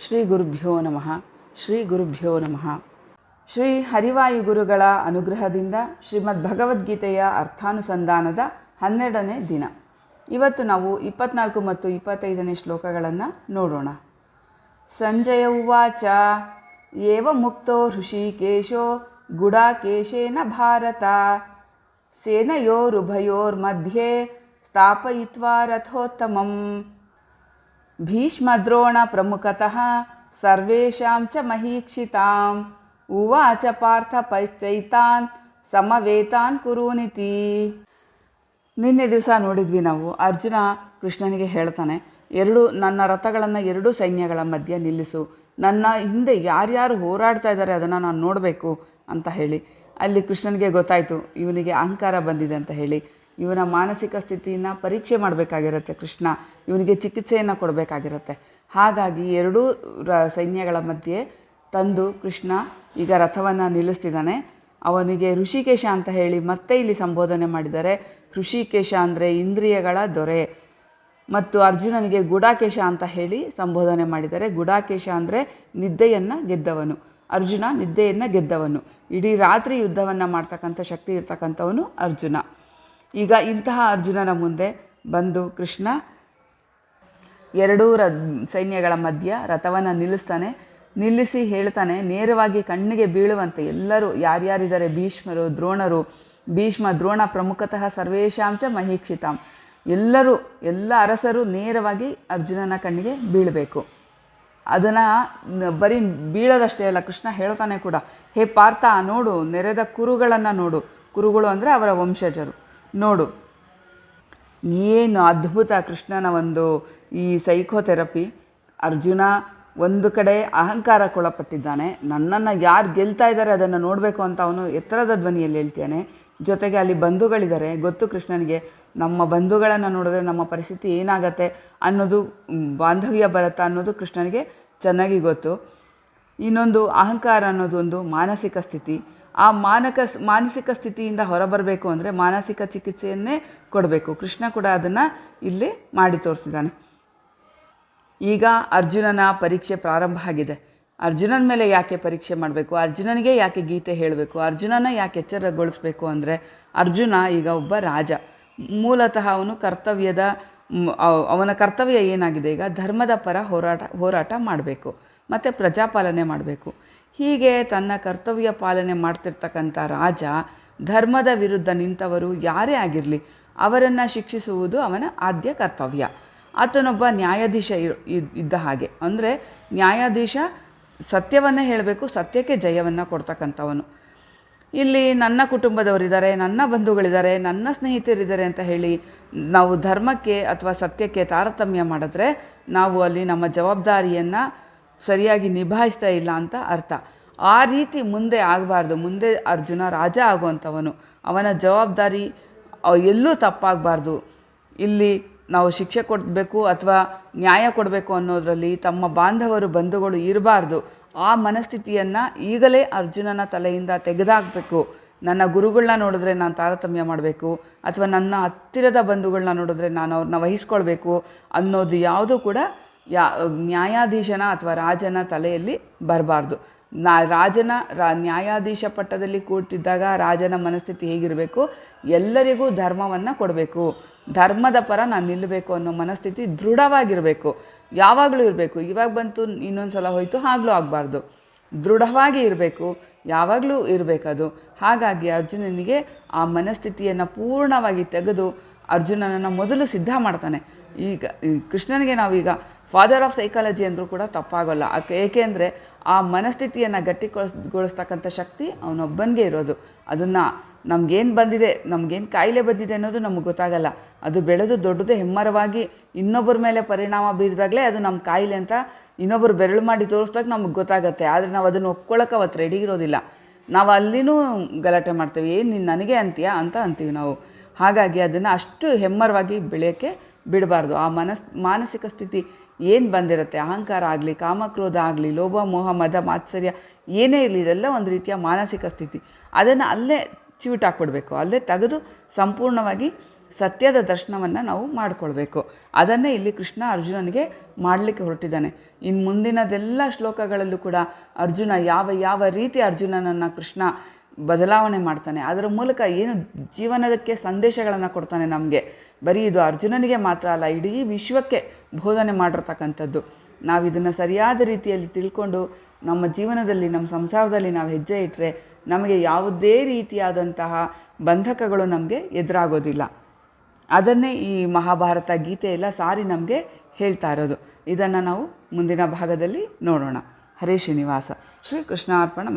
ಶ್ರೀ ಗುರುಭ್ಯೋ ನಮಃ. ಶ್ರೀ ಗುರುಭ್ಯೋ ನಮಃ. ಶ್ರೀ ಹರಿವಾಯು ಗುರುಗಳ ಅನುಗ್ರಹದಿಂದ ಶ್ರೀಮದ್ ಭಗವದ್ಗೀತೆಯ ಅರ್ಥಾನುಸಂಧಾನದ ಹನ್ನೆರಡನೇ ದಿನ. ಇವತ್ತು ನಾವು ಇಪ್ಪತ್ನಾಲ್ಕು ಮತ್ತು ಇಪ್ಪತ್ತೈದನೇ ಶ್ಲೋಕಗಳನ್ನು ನೋಡೋಣ. ಸಂಜಯ ಉವಾಚ. ಏವ ಮುಕ್ತೋ ಋಷಿಕೇಶೋ ಗುಡಾಕೇಶೇನ ಭಾರತ. ಸೇನಯೋರುಭಯೋರ್ಮಧ್ಯೆ ಸ್ಥಾಪಯಿತ್ವಾ ರಥೋತ್ತಮಂ. ಭೀಷ್ಮದ್ರೋಣ ಪ್ರಮುಖತಃ ಸರ್ವೇಷಾಂ ಚ ಮಹೀಕ್ಷಿತಾಂ. ಉವಾಚ ಪಾರ್ಥ ಪೈಶ್ಚೈತಾನ್ ಸಮವೇತಾನ್ ಕುರುನಿತಿ. ನಿನ್ನೆ ದಿವಸ ನೋಡಿದ್ವಿ ನಾವು. ಅರ್ಜುನ ಕೃಷ್ಣನಿಗೆ ಹೇಳ್ತಾನೆ, ಎರಡು ನನ್ನ ರಥಗಳನ್ನು ಎರಡೂ ಸೈನ್ಯಗಳ ಮಧ್ಯೆ ನಿಲ್ಲಿಸು. ನನ್ನ ಹಿಂದೆ ಯಾರ್ಯಾರು ಹೋರಾಡ್ತಾ ಇದ್ದಾರೆ ಅದನ್ನು ನಾನು ನೋಡಬೇಕು, ಅಂತ ಹೇಳಿ. ಅಲ್ಲಿ ಕೃಷ್ಣನಿಗೆ ಗೊತ್ತಾಯಿತು, ಇವನಿಗೆ ಅಹಂಕಾರ ಬಂದಿದೆ, ಅಂತ ಹೇಳಿ. ಇವನ ಮಾನಸಿಕ ಸ್ಥಿತಿಯನ್ನು ಪರೀಕ್ಷೆ ಮಾಡಬೇಕಾಗಿರುತ್ತೆ ಕೃಷ್ಣ. ಇವನಿಗೆ ಚಿಕಿತ್ಸೆಯನ್ನು ಕೊಡಬೇಕಾಗಿರುತ್ತೆ. ಹಾಗಾಗಿ ಎರಡೂ ರ ಸೈನ್ಯಗಳ ಮಧ್ಯೆ ತಂದು ಕೃಷ್ಣ ಈಗ ರಥವನ್ನು ನಿಲ್ಲಿಸ್ತಿದ್ದಾನೆ ಅವನಿಗೆ ಋಷಿಕೇಶ ಅಂತ ಹೇಳಿ ಮತ್ತೆ ಇಲ್ಲಿ ಸಂಬೋಧನೆ ಮಾಡಿದ್ದಾರೆ. ಋಷಿಕೇಶ ಅಂದರೆ ಇಂದ್ರಿಯಗಳ ದೊರೆ. ಮತ್ತು ಅರ್ಜುನನಿಗೆ ಗುಡಾಕೇಶ ಅಂತ ಹೇಳಿ ಸಂಬೋಧನೆ ಮಾಡಿದರೆ ಗುಡಾಕೇಶ ಅಂದರೆ ನಿದ್ದೆಯನ್ನು ಗೆದ್ದವನು. ಅರ್ಜುನ ನಿದ್ದೆಯನ್ನು ಗೆದ್ದವನು. ಇಡೀ ರಾತ್ರಿ ಯುದ್ಧವನ್ನು ಮಾಡ್ತಕ್ಕಂಥ ಶಕ್ತಿ ಇರ್ತಕ್ಕಂಥವನು ಅರ್ಜುನ. ಈಗ ಇಂತಹ ಅರ್ಜುನನ ಮುಂದೆ ಬಂದು ಕೃಷ್ಣ ಎರಡೂ ರ ಸೈನ್ಯಗಳ ಮಧ್ಯ ರಥವನ್ನು ನಿಲ್ಲಿಸ್ತಾನೆ. ನಿಲ್ಲಿಸಿ ಹೇಳ್ತಾನೆ, ನೇರವಾಗಿ ಕಣ್ಣಿಗೆ ಬೀಳುವಂತೆ ಎಲ್ಲರೂ ಯಾರ್ಯಾರಿದ್ದಾರೆ? ಭೀಷ್ಮರು, ದ್ರೋಣರು, ಭೀಷ್ಮ ದ್ರೋಣ ಪ್ರಮುಖತಃ ಸರ್ವೇಶಾಂಚ ಮಹೀಕ್ಷಿತಾಂ. ಎಲ್ಲರೂ, ಎಲ್ಲ ಅರಸರು ನೇರವಾಗಿ ಅರ್ಜುನನ ಕಣ್ಣಿಗೆ ಬೀಳಬೇಕು. ಅದನ್ನು ಬರೀ ಬೀಳೋದಷ್ಟೇ ಅಲ್ಲ, ಕೃಷ್ಣ ಹೇಳ್ತಾನೆ ಕೂಡ, ಹೇ ಪಾರ್ಥ, ನೋಡು, ನೆರೆದ ಕುರುಗಳನ್ನು ನೋಡು. ಕುರುಗಳು ಅಂದರೆ ಅವರ ವಂಶಜರು. ನೋಡು. ಏನು ಅದ್ಭುತ ಕೃಷ್ಣನ ಒಂದು ಈ ಸೈಕೋಥೆರಪಿ. ಅರ್ಜುನ ಒಂದು ಕಡೆ ಅಹಂಕಾರಕ್ಕೊಳಪಟ್ಟಿದ್ದಾನೆ ನನ್ನನ್ನು ಯಾರು ಗೆಲ್ತಾ ಇದ್ದಾರೆ ಅದನ್ನು ನೋಡಬೇಕು ಅಂತ ಅವನು ಎತ್ತರದ ಧ್ವನಿಯಲ್ಲಿ ಹೇಳ್ತಾನೆ. ಜೊತೆಗೆ ಅಲ್ಲಿ ಬಂಧುಗಳಿದ್ದಾರೆ ಗೊತ್ತು ಕೃಷ್ಣನಿಗೆ, ನಮ್ಮ ಬಂಧುಗಳನ್ನು ನೋಡಿದ್ರೆ ನಮ್ಮ ಪರಿಸ್ಥಿತಿ ಏನಾಗತ್ತೆ ಅನ್ನೋದು ಬಾಂಧವ್ಯ ಬರುತ್ತಾ ಅನ್ನೋದು ಕೃಷ್ಣನಿಗೆ ಚೆನ್ನಾಗಿ ಗೊತ್ತು. ಇನ್ನೊಂದು ಅಹಂಕಾರ ಅನ್ನೋದು ಒಂದು ಮಾನಸಿಕ ಸ್ಥಿತಿ. ಆ ಮಾನಕ ಮಾನಸಿಕ ಸ್ಥಿತಿಯಿಂದ ಹೊರಬರಬೇಕು ಅಂದರೆ ಮಾನಸಿಕ ಚಿಕಿತ್ಸೆಯನ್ನೇ ಕೊಡಬೇಕು. ಕೃಷ್ಣ ಕೂಡ ಅದನ್ನು ಇಲ್ಲಿ ಮಾಡಿ ತೋರಿಸಿದ್ದಾನೆ. ಈಗ ಅರ್ಜುನನ ಪರೀಕ್ಷೆ ಪ್ರಾರಂಭ ಆಗಿದೆ. ಅರ್ಜುನನ ಮೇಲೆ ಯಾಕೆ ಪರೀಕ್ಷೆ ಮಾಡಬೇಕು? ಅರ್ಜುನನಿಗೆ ಯಾಕೆ ಗೀತೆ ಹೇಳಬೇಕು? ಅರ್ಜುನನ ಯಾಕೆ ಎಚ್ಚರಗೊಳಿಸ್ಬೇಕು ಅಂದರೆ ಅರ್ಜುನ ಈಗ ಒಬ್ಬ ರಾಜ. ಮೂಲತಃ ಅವನು ಕರ್ತವ್ಯದ ಅವನ ಕರ್ತವ್ಯ ಏನಾಗಿದೆ? ಈಗ ಧರ್ಮದ ಪರ ಹೋರಾಟ ಹೋರಾಟ ಮಾಡಬೇಕು. ಮತ್ತು ಪ್ರಜಾಪಾಲನೆ ಮಾಡಬೇಕು. ಹೀಗೆ ತನ್ನ ಕರ್ತವ್ಯ ಪಾಲನೆ ಮಾಡ್ತಿರ್ತಕ್ಕಂಥ ರಾಜ ಧರ್ಮದ ವಿರುದ್ಧ ನಿಂತವರು ಯಾರೇ ಆಗಿರಲಿ ಅವರನ್ನು ಶಿಕ್ಷಿಸುವುದು ಅವನ ಆದ್ಯ ಕರ್ತವ್ಯ. ಆತನೊಬ್ಬ ನ್ಯಾಯಾಧೀಶ ಇದ್ದ ಹಾಗೆ. ಅಂದರೆ ನ್ಯಾಯಾಧೀಶ ಸತ್ಯವನ್ನೇ ಹೇಳಬೇಕು, ಸತ್ಯಕ್ಕೆ ಜಯವನ್ನು ಕೊಡ್ತಕ್ಕಂಥವನು. ಇಲ್ಲಿ ನನ್ನ ಕುಟುಂಬದವರಿದ್ದಾರೆ, ನನ್ನ ಬಂಧುಗಳಿದ್ದಾರೆ, ನನ್ನ ಸ್ನೇಹಿತರಿದ್ದಾರೆ ಅಂತ ಹೇಳಿ ನಾವು ಧರ್ಮಕ್ಕೆ ಅಥವಾ ಸತ್ಯಕ್ಕೆ ತಾರತಮ್ಯ ಮಾಡಿದ್ರೆ ನಾವು ಅಲ್ಲಿ ನಮ್ಮ ಜವಾಬ್ದಾರಿಯನ್ನು ಸರಿಯಾಗಿ ನಿಭಾಯಿಸ್ತಾ ಇಲ್ಲ ಅಂತ ಅರ್ಥ. ಆ ರೀತಿ ಮುಂದೆ ಆಗಬಾರ್ದು. ಮುಂದೆ ಅರ್ಜುನ ರಾಜ ಆಗುವಂಥವನು. ಅವನ ಜವಾಬ್ದಾರಿ ಎಲ್ಲೂ ತಪ್ಪಾಗಬಾರ್ದು. ಇಲ್ಲಿ ನಾವು ಶಿಕ್ಷೆ ಕೊಡಬೇಕು ಅಥವಾ ನ್ಯಾಯ ಕೊಡಬೇಕು ಅನ್ನೋದರಲ್ಲಿ ತಮ್ಮ ಬಾಂಧವರು, ಬಂಧುಗಳು ಇರಬಾರ್ದು. ಆ ಮನಸ್ಥಿತಿಯನ್ನು ಈಗಲೇ ಅರ್ಜುನನ ತಲೆಯಿಂದ ತೆಗೆದಾಕಬೇಕು. ನನ್ನ ಗುರುಗಳನ್ನ ನೋಡಿದ್ರೆ ನಾನು ತಾರತಮ್ಯ ಮಾಡಬೇಕು ಅಥವಾ ನನ್ನ ಹತ್ತಿರದ ಬಂಧುಗಳನ್ನ ನೋಡಿದ್ರೆ ನಾನು ಅವ್ರನ್ನ ವಹಿಸ್ಕೊಳ್ಬೇಕು ಅನ್ನೋದು ಯಾವುದೂ ಕೂಡ ಯಾ ನ್ಯಾಯಾಧೀಶನ ಅಥವಾ ರಾಜನ ತಲೆಯಲ್ಲಿ ಬರಬಾರ್ದು. ನಾ, ರಾಜನ, ರಾ, ನ್ಯಾಯಾಧೀಶ ಪಟ್ಟದಲ್ಲಿ ಕೂತಿದ್ದಾಗ ರಾಜನ ಮನಸ್ಥಿತಿ ಹೇಗಿರಬೇಕು? ಎಲ್ಲರಿಗೂ ಧರ್ಮವನ್ನು ಕೊಡಬೇಕು. ಧರ್ಮದ ಪರ ನಾನು ನಿಲ್ಲಬೇಕು ಅನ್ನೋ ಮನಸ್ಥಿತಿ ದೃಢವಾಗಿರಬೇಕು. ಯಾವಾಗಲೂ ಇರಬೇಕು. ಇವಾಗ ಬಂತು, ಇನ್ನೊಂದು ಸಲ ಹೋಯಿತು, ಆಗಲೂ ಆಗಬಾರ್ದು. ದೃಢವಾಗಿ ಇರಬೇಕು. ಯಾವಾಗಲೂ ಇರಬೇಕದು. ಹಾಗಾಗಿ ಅರ್ಜುನನಿಗೆ ಆ ಮನಸ್ಥಿತಿಯನ್ನು ಪೂರ್ಣವಾಗಿ ತೆಗೆದು ಅರ್ಜುನನನ್ನು ಮೊದಲು ಸಿದ್ಧ ಮಾಡ್ತಾನೆ. ಈಗ ಕೃಷ್ಣನಿಗೆ ನಾವೀಗ ಫಾದರ್ ಆಫ್ ಸೈಕಾಲಜಿ ಅಂದರೂ ಕೂಡ ತಪ್ಪಾಗೋಲ್ಲ. ಏಕೆಂದರೆ ಆ ಮನಸ್ಥಿತಿಯನ್ನು ಗಟ್ಟಿಗೊಳಿಸ್ತಕ್ಕಂಥ ಶಕ್ತಿ ಅವನೊಬ್ಬನಿಗೆ ಇರೋದು. ಅದನ್ನು ನಮಗೇನು ಬಂದಿದೆ, ನಮಗೇನು ಕಾಯಿಲೆ ಬಂದಿದೆ ಅನ್ನೋದು ನಮಗೆ ಗೊತ್ತಾಗಲ್ಲ. ಅದು ಬೆಳೆದು ದೊಡ್ಡದು ಹೆಮ್ಮರವಾಗಿ ಇನ್ನೊಬ್ಬರ ಮೇಲೆ ಪರಿಣಾಮ ಬೀರಿದಾಗಲೇ ಅದು ನಮ್ಮ ಕಾಯಿಲೆ ಅಂತ ಇನ್ನೊಬ್ಬರು ಬೆರಳು ಮಾಡಿ ತೋರಿಸ್ದಾಗ ನಮಗೆ ಗೊತ್ತಾಗತ್ತೆ. ಆದರೆ ನಾವು ಅದನ್ನು ಒಪ್ಕೊಳ್ಳೋಕೆ ಅವತ್ತು ರೆಡಿ ಇರೋದಿಲ್ಲ. ನಾವು ಅಲ್ಲಿನೂ ಗಲಾಟೆ ಮಾಡ್ತೇವೆ. ಏನು ನೀನು ನನಗೆ ಅಂತೀಯಾ ಅಂತ ಅಂತೀವಿ ನಾವು. ಹಾಗಾಗಿ ಅದನ್ನು ಅಷ್ಟು ಹೆಮ್ಮರವಾಗಿ ಬೆಳೆಯೋಕ್ಕೆ ಬಿಡಬಾರ್ದು. ಆ ಮನಸ್, ಮಾನಸಿಕ ಸ್ಥಿತಿ ಏನು ಬಂದಿರುತ್ತೆ? ಅಹಂಕಾರ ಆಗಲಿ, ಕಾಮಕ್ರೋಧ ಆಗಲಿ, ಲೋಭ, ಮೋಹ, ಮದ, ಮಾತ್ಸರ್ಯ, ಏನೇ ಇರಲಿ, ಇದೆಲ್ಲ ಒಂದು ರೀತಿಯ ಮಾನಸಿಕ ಸ್ಥಿತಿ. ಅದನ್ನು ಅಲ್ಲೇ ಚಿವಿಟಾಕ್ಬಿಡ್ಬೇಕು ಅಲ್ಲೇ ತೆಗೆದು ಸಂಪೂರ್ಣವಾಗಿ ಸತ್ಯದ ದರ್ಶನವನ್ನು ನಾವು ಮಾಡಿಕೊಳ್ಬೇಕು. ಅದನ್ನೇ ಇಲ್ಲಿ ಕೃಷ್ಣ ಅರ್ಜುನನಿಗೆ ಮಾಡಲಿಕ್ಕೆ ಹೊರಟಿದ್ದಾನೆ. ಇನ್ನು ಮುಂದಿನದೆಲ್ಲ ಶ್ಲೋಕಗಳಲ್ಲೂ ಕೂಡ ಅರ್ಜುನ ಯಾವ ಯಾವ ರೀತಿ ಅರ್ಜುನನನ್ನು ಕೃಷ್ಣ ಬದಲಾವಣೆ ಮಾಡ್ತಾನೆ. ಅದರ ಮೂಲಕ ಏನು ಜೀವನದಕ್ಕೆ ಸಂದೇಶಗಳನ್ನು ಕೊಡ್ತಾನೆ ನಮಗೆ. ಬರೀ ಇದು ಅರ್ಜುನನಿಗೆ ಮಾತ್ರ ಅಲ್ಲ, ಇಡೀ ವಿಶ್ವಕ್ಕೆ ಬೋಧನೆ ಮಾಡಿರ್ತಕ್ಕಂಥದ್ದು. ನಾವು ಇದನ್ನು ಸರಿಯಾದ ರೀತಿಯಲ್ಲಿ ತಿಳ್ಕೊಂಡು ನಮ್ಮ ಜೀವನದಲ್ಲಿ, ನಮ್ಮ ಸಂಸಾರದಲ್ಲಿ ನಾವು ಹೆಜ್ಜೆ ಇಟ್ಟರೆ ನಮಗೆ ಯಾವುದೇ ರೀತಿಯಾದಂತಹ ಬಂಧಕಗಳು ನಮಗೆ ಎದುರಾಗೋದಿಲ್ಲ. ಅದನ್ನೇ ಈ ಮಹಾಭಾರತ ಗೀತೆ ಎಲ್ಲ ಸಾರಿ ನಮಗೆ ಹೇಳ್ತಾ ಇರೋದು. ಇದನ್ನು ನಾವು ಮುಂದಿನ ಭಾಗದಲ್ಲಿ ನೋಡೋಣ. ಹರೇ ಶ್ರೀನಿವಾಸ. ಶ್ರೀ ಕೃಷ್ಣಾರ್ಪಣ